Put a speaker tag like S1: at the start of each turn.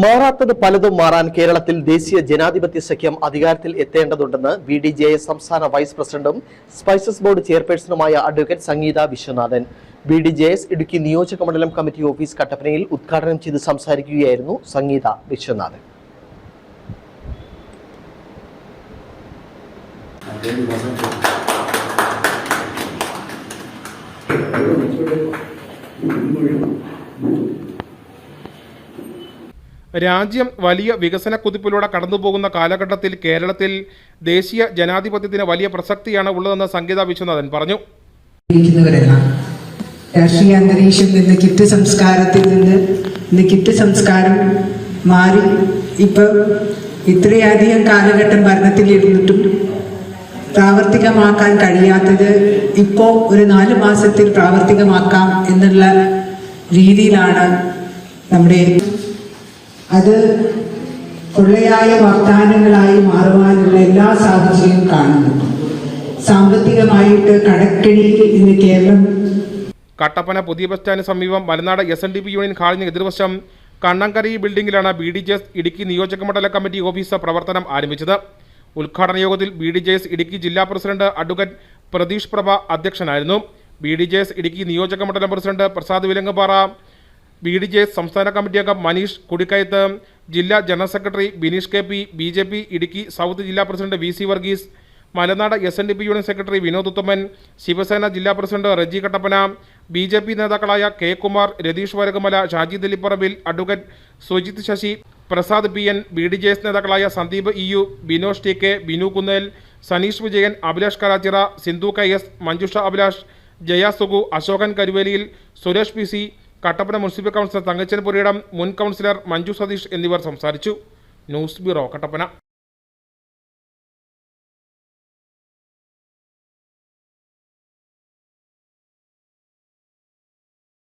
S1: മാറാത്തത് പലതും മാറാൻ കേരളത്തിൽ ദേശീയ ജനാധിപത്യ സഖ്യം അധികാരത്തിൽ എത്തേണ്ടതുണ്ടെന്ന് വി ഡി ജെ എസ് സംസ്ഥാന വൈസ് പ്രസിഡന്റും spices board ചെയർപേഴ്സണുമായ advocate Sangeetha Viswanathan. B D J S Idukki നിയോജക മണ്ഡലം കമ്മിറ്റി ഓഫീസ് കട്ടപ്പനയിൽ ഉദ്ഘാടനം ചെയ്ത് സംസാരിക്കുകയായിരുന്നു സംഗീത വിശ്വനാഥൻ.
S2: രാജ്യം വലിയ വികസന കുതിപ്പിലൂടെ കടന്നുപോകുന്ന കാലഘട്ടത്തിൽ കേരളത്തിൽ ദേശീയ ജനാധിപത്യത്തിന് വലിയ പ്രസക്തിയാണ് ഉള്ളതെന്ന് സംഗീത വിശ്വനാഥൻ പറഞ്ഞു.
S3: രാഷ്ട്രീയ അന്തരീക്ഷം നിന്ന് കിറ്റ് സംസ്കാരത്തിൽ നിന്ന് ഇന്ന് കിറ്റ് സംസ്കാരം മാറി ഇപ്പൊ ഇത്രയധികം കാലഘട്ടം ഭരണത്തിലിരുന്നിട്ടും പ്രാവർത്തികമാക്കാൻ കഴിയാത്തത് ഇപ്പോ ഒരു നാല് മാസത്തിൽ പ്രാവർത്തികമാക്കാം എന്നുള്ള രീതിയിലാണ് നമ്മുടെ അത് കൊള്ളയായ വാഗ്ദാനങ്ങളായി മാറുവാനുള്ള എല്ലാ സാഹചര്യവും കാണുന്നു. സാമ്പത്തികമായിട്ട് കടക്കെണിയിൽ ഇന്ന് കേരളം
S2: കട്ടപ്പന പുതിയ ബസ് സ്റ്റാൻഡിന് സമീപം Malanad S N D P union ഹാളിന് എതിർവശം Kannankari ബിൽഡിംഗിലാണ് B D J S Idukki നിയോജക മണ്ഡല കമ്മിറ്റി ഓഫീസ് പ്രവർത്തനം ആരംഭിച്ചത്. ഉദ്ഘാടന യോഗത്തിൽ B D J S Idukki ജില്ലാ പ്രസിഡന്റ് അഡ്വക്കേറ്റ് പ്രതീഷ് പ്രഭ അധ്യക്ഷനായിരുന്നു. B D J S Idukki നിയോജക മണ്ഡലം president Prasad Vilangappara B D J സംസ്ഥാന കമ്മിറ്റി അംഗം മനീഷ് കുടിക്കയത്ത് ജില്ലാ general secretary Bineesh K P B J P Idukki south ജില്ലാ president V C Varghese Malanad S N D P union secretary Vinod Uthaman Shivsena ജില്ലാ president Reji Kattappana B J P നേതാക്കളായ K Kumar Ratheesh Varakumala Shaji Dalipparambil advocate Sujith Sasi Prasad P N B D J S നേതാക്കളായ Sandeep E U Binosh T K Binu Kunnel Saneesh Vijayan Abhilash Karachira Sindhu K S Manjusha Abhilash Jaya Sugu Ashokan Karuveliyil Suresh P C Kattappana municipal councillor Thankachan Purayidam മുൻ councillor Manju Satheesh എന്നിവർ സംസാരിച്ചു. News bureau Kattappana.